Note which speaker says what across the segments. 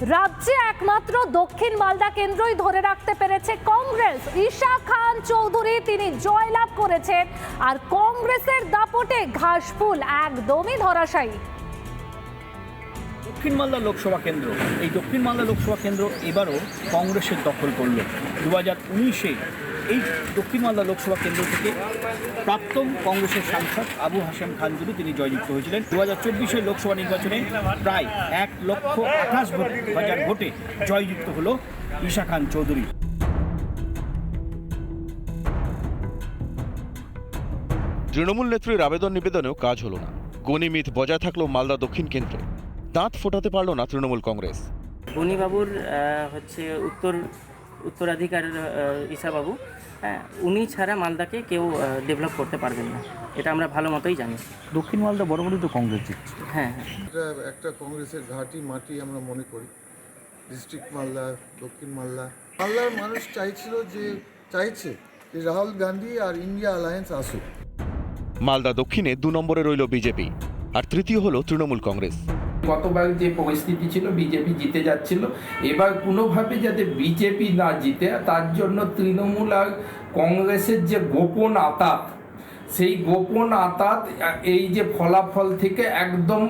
Speaker 1: রাজ্যে একমাত্র দক্ষিণ মালদা কেন্দ্রই ধরে রাখতে পেরেছে কংগ্রেস। ঈশা খান চৌধুরী তিনি জয়লাভ করেছেন, আর কংগ্রেসের দাপটে ঘাসফুল, একদমই ধরাশায়ী।
Speaker 2: দক্ষিণ মালদা লোকসভা কেন্দ্র। এই দক্ষিণ মালদা লোকসভা কেন্দ্র এবারও কংগ্রেসের দখল করল। দু হাজার উনিশে এই দক্ষিণ মালদা লোকসভা কেন্দ্র থেকে প্রাক্তন কংগ্রেসের সাংসদ আবু হাসেম খান যদি তিনি জয়যুক্ত হয়েছিলেন। দু হাজার চব্বিশের লোকসভা নির্বাচনে প্রায় এক লক্ষ আঠাশ ভোট হাজার ভোটে জয়যুক্ত হল ঈশা খান চৌধুরী।
Speaker 3: তৃণমূল নেত্রীর আবেদন নিবেদনেও কাজ হলো না। গণিমিত বজায় থাকল মালদা দক্ষিণ কেন্দ্রে। দাঁত ফোটাতে পারল না তৃণমূল কংগ্রেস।
Speaker 4: বনিবাবুর হচ্ছে উত্তর উত্তরাধিকার ঈশাবাবু হ্যাঁ উনি ছাড়া মালদাকে কেউ ডেভেলপ করতে পারবেন না। এটা আমরা ভালো মতোই জানি।
Speaker 2: দক্ষিণ মালদা বরাবরই তো কংগ্রেস জিতছে।
Speaker 4: হ্যাঁ হ্যাঁ।
Speaker 5: এটা একটা কংগ্রেসের ঘাঁটি মাটি আমরা মনে করি। ডিস্ট্রিক্ট মালদা দক্ষিণ মালদা। মালদার মানুষ চাইছিল যে চাইছে যে রাহুল গান্ধী আর ইন্ডিয়া অ্যালায়েন্স আসুক।
Speaker 3: মালদা দক্ষিণে দু নম্বরে রইল বিজেপি আর তৃতীয় হলো তৃণমূল কংগ্রেস।
Speaker 6: গতবার যে পরিস্থিতি ছিল, বিজেপি জিতে যাচ্ছিল, এবার কোনোভাবে যাতে বিজেপি না জিতে, তার জন্য তৃণমূল আর কংগ্রেসের যে গোপন আতাত, সেই গোপন আতাত এই যে ফলাফল থেকে একদম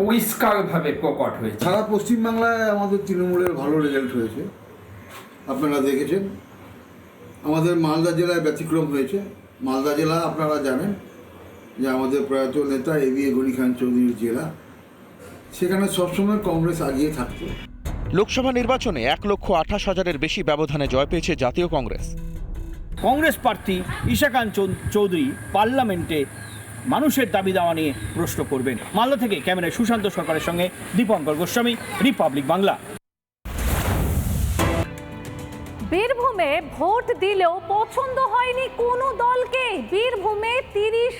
Speaker 6: পরিষ্কারভাবে প্রকট হয়েছে।
Speaker 5: সারা পশ্চিমবাংলায় আমাদের তৃণমূলের ভালো রেজাল্ট হয়েছে। আপনারা দেখেছেন। আমাদের মালদা জেলায় ব্যতিক্রম হয়েছে। মালদা জেলা আপনারা জানেন যে আমাদের প্রয়াত নেতা এ বি এ গনি খান চৌধুরীর জেলা। সেখানে সবসময় কংগ্রেস আগিয়ে থাকতো।
Speaker 3: লোকসভা নির্বাচনে এক লক্ষ আঠাশ হাজারের বেশি ব্যবধানে জয় পেয়েছে জাতীয় কংগ্রেস।
Speaker 2: কংগ্রেস প্রার্থী ঈশাকান্ত চৌ- চৌধুরী পার্লামেন্টে মানুষের দাবি দাওয়া নিয়ে প্রশ্ন করবেন। মালদা থেকে ক্যামেরায় সুশান্ত সরকারের সঙ্গে দীপঙ্কর গোস্বামী রিপাবলিক বাংলা।
Speaker 1: বীরভূমে ভোট দিলেও পছন্দ হয়নি কোনো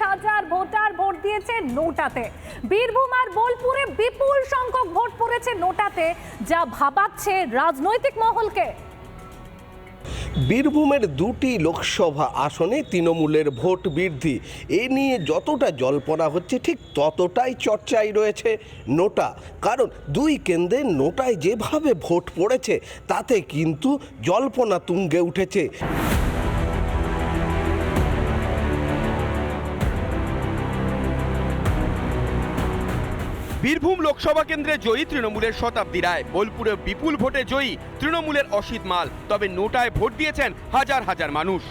Speaker 1: হাজার ভোটার ভোট দিয়েছে নোটাতে। বীরভূম আর বোলপুরে বিপুল সংখ্যক ভোট পড়েছে নোটাতে, যা ভাবাচ্ছে রাজনৈতিক মহলকে।
Speaker 7: বীরভূমের দুটি লোকসভা আসনে তৃণমূলের ভোট বৃদ্ধি, এ নিয়ে যতটা জল্পনা হচ্ছে ঠিক ততটাই চর্চায় রয়েছে নোটা। কারণ দুই কেন্দ্রে নোটায় যেভাবে ভোট পড়েছে, তাতে কিন্তু জল্পনা তুঙ্গে উঠেছে।
Speaker 8: বীরভূম লোকসভা কেন্দ্রে জয়ী তৃণমূলের শতাব্দী রায়। বোলপুরে বিপুল ভোটে জয়ী তৃণমূলের অসিত মাল, তবে নোটায় ভোট দিয়েছেন হাজার হাজার মানুষ।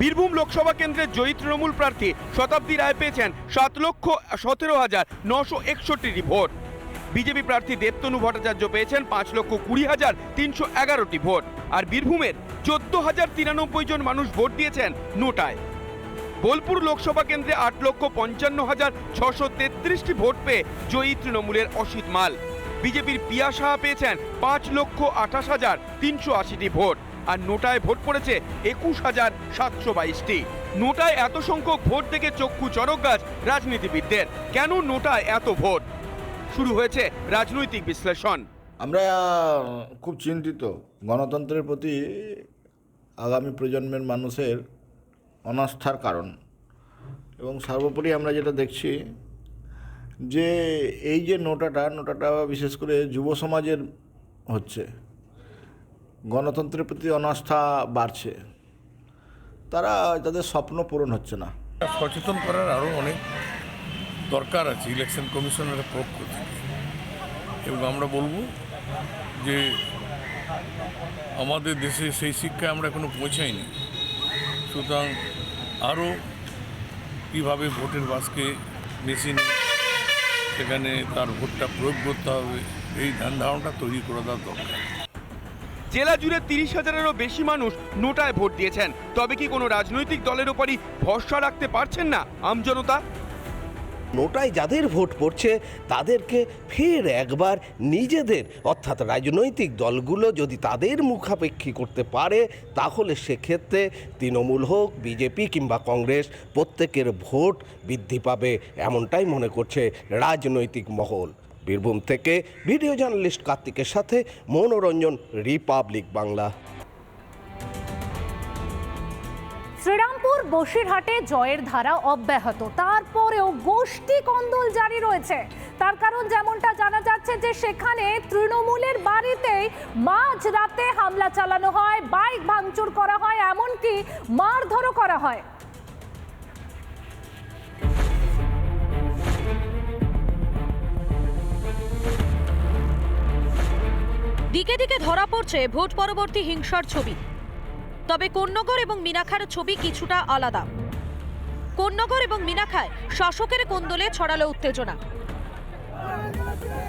Speaker 8: বীরভূম লোকসভা কেন্দ্রে জয়ী তৃণমূল প্রার্থী শতাব্দী রায় পেয়েছেন সাত লক্ষ সতেরো হাজার নশো একষট্টিটি ভোট। বিজেপি প্রার্থী দেবতনু ভট্টাচার্য পেয়েছেন পাঁচ লক্ষ কুড়ি হাজার তিনশো এগারোটি ভোট। আর বীরভূমের চোদ্দ হাজার তিরানব্বই জন মানুষ ভোট দিয়েছেন নোটায়। বোলপুর লোকসভা কেন্দ্রে আট লক্ষ পঞ্চান্ন হাজার ছশো তেত্রিশটি ভোট পেয়ে জয়ী তৃণমূলের অসিত মাল। বিজেপির পিয়া সাহা পেয়েছেন পাঁচ লক্ষ আঠাশ হাজার তিনশো আশিটি ভোট আর নোটায় ভোট পড়েছে একুশ হাজার সাতশো বাইশটি। নোটায় এত সংখ্যক ভোট দেখে চক্ষু চরক গাছ রাজনীতিবিদদের। কেন নোটায় এত ভোট? শুরু হয়েছে রাজনৈতিক বিশ্লেষণ।
Speaker 9: আমরা খুব চিন্তিত। গণতন্ত্রের প্রতি আগামী প্রজন্মের মানুষের অনাস্থার কারণ। এবং সর্বোপরি আমরা যেটা দেখছি যে এই যে নোটাটা নোটাটা বিশেষ করে যুব সমাজের হচ্ছে, গণতন্ত্রের প্রতি অনাস্থা বাড়ছে। তারা তাদের স্বপ্ন পূরণ হচ্ছে না।
Speaker 10: সচেতন করার আরও অনেক দরকার আছে ইলেকশন কমিশনের পক্ষ থেকে। এবং আমরা বলব যে আমাদের দেশে সেই শিক্ষায় আমরা এখনও পৌঁছাইনি। সুতরাং আরও কীভাবে ভোটের বাসকে মেশিনে সেখানে তার ভোটটা প্রয়োগ করতে হবে, এই ধ্যান ধারণাটা তৈরি করে দেওয়ার দরকার।
Speaker 8: জেলা জুড়ে তিরিশ হাজারেরও বেশি মানুষ নোটায় ভোট দিয়েছেন। তবে কি কোনো রাজনৈতিক দলের ওপরই ভরসা রাখতে পারছেন না আমজনতা
Speaker 7: নোটায় যাদের ভোট পড়ছে, তাদেরকে ফের একবার নিজেদের, অর্থাৎ রাজনৈতিক দলগুলো যদি তাদের মুখাপেক্ষী করতে পারে, তাহলে সেক্ষেত্রে তৃণমূল হোক, বিজেপি কিংবা কংগ্রেস, প্রত্যেকের ভোট বৃদ্ধি পাবে এমনটাই মনে করছে রাজনৈতিক মহল। বীরভূম থেকে ভিডিও জার্নালিস্ট কার্তিকের সাথে মনোরঞ্জন, রিপাবলিক বাংলা।
Speaker 1: শ্রীরামপুর বসিরহাটে জয়ের ধারা অব্যাহত। তারপরেও গোষ্ঠী কন্দল জারি রয়েছে। তার কারণ যেমনটা জানা যাচ্ছে যে সেখানে তৃণমূলের বাড়িতেই মাঝ রাতে হামলা চালানো হয়, বাইক ভাঙচুর করা হয়, এমনকি মারধরও করা হয়।
Speaker 11: দিকে দিকে ধরা পড়ছে ভোট পরবর্তী হিংসার ছবি। তবে কোন্নগর এবং মিনাখার ছবি কিছুটা আলাদা। কোন্নগর এবং মিনাখায় শাসকের কোন্দলে ছড়ালো উত্তেজনা।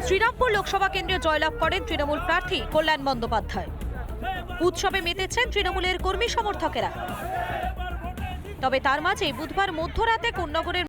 Speaker 11: শ্রীরামপুর লোকসভা কেন্দ্রে জয়লাভ করেন তৃণমূল প্রার্থী কল্যাণ বন্দ্যোপাধ্যায়। উৎসবে মেতেছেন তৃণমূলের কর্মী সমর্থকেরা। তবে তার মাঝে বুধবার মধ্যরাতে কোন্নগরের